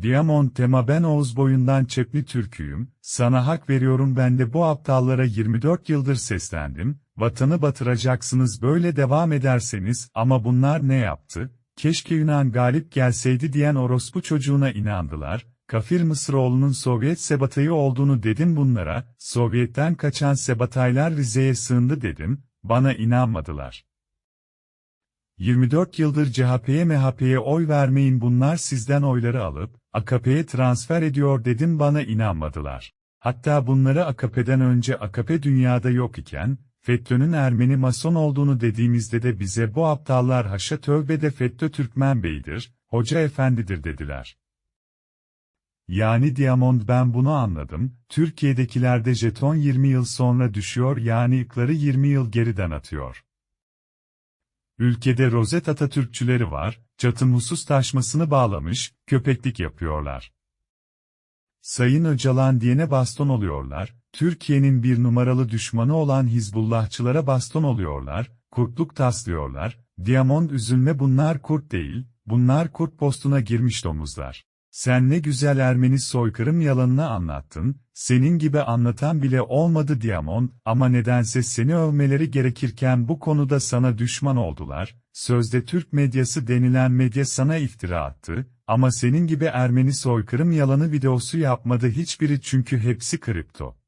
Diamond tema ben Oğuz boyundan çepli Türküyüm, sana hak veriyorum ben de bu aptallara 24 yıldır seslendim, vatanı batıracaksınız böyle devam ederseniz ama bunlar ne yaptı? Keşke Yunan galip gelseydi diyen orospu çocuğuna inandılar, Kafir Mısıroğlu'nun Sovyet sebatayı olduğunu dedim bunlara, Sovyet'ten kaçan sebataylar Rize'ye sığındı dedim, bana inanmadılar. 24 yıldır CHP'ye MHP'ye oy vermeyin bunlar sizden oyları alıp, AKP'ye transfer ediyor dedim bana inanmadılar. Hatta bunları AKP'den önce AKP dünyada yok iken, FETÖ'nün Ermeni mason olduğunu dediğimizde de bize bu aptallar haşa tövbede FETÖ Türkmen Bey'dir, hoca efendidir dediler. Yani Diamond ben bunu anladım, Türkiye'dekilerde jeton 20 yıl sonra düşüyor yani ıkları 20 yıl geriden atıyor. Ülkede rozet Atatürkçüleri var, çatım husus taşmasını bağlamış, köpeklik yapıyorlar. Sayın Öcalan diyene baston oluyorlar, Türkiye'nin bir numaralı düşmanı olan Hizbullahçılara baston oluyorlar, kurtluk taslıyorlar, Diamond üzülme bunlar kurt değil, bunlar kurt postuna girmiş domuzlar. Sen ne güzel Ermeni soykırım yalanını anlattın, senin gibi anlatan bile olmadı Diamond, ama nedense seni övmeleri gerekirken bu konuda sana düşman oldular, sözde Türk medyası denilen medya sana iftira attı, ama senin gibi Ermeni soykırım yalanı videosu yapmadı hiçbiri çünkü hepsi kripto.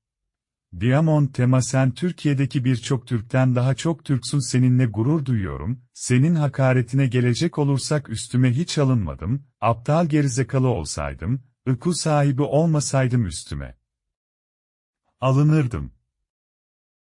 Diamond tema sen Türkiye'deki birçok Türk'ten daha çok Türksün seninle gurur duyuyorum, senin hakaretine gelecek olursak üstüme hiç alınmadım, aptal gerizekalı olsaydım, ıku sahibi olmasaydım üstüme. Alınırdım.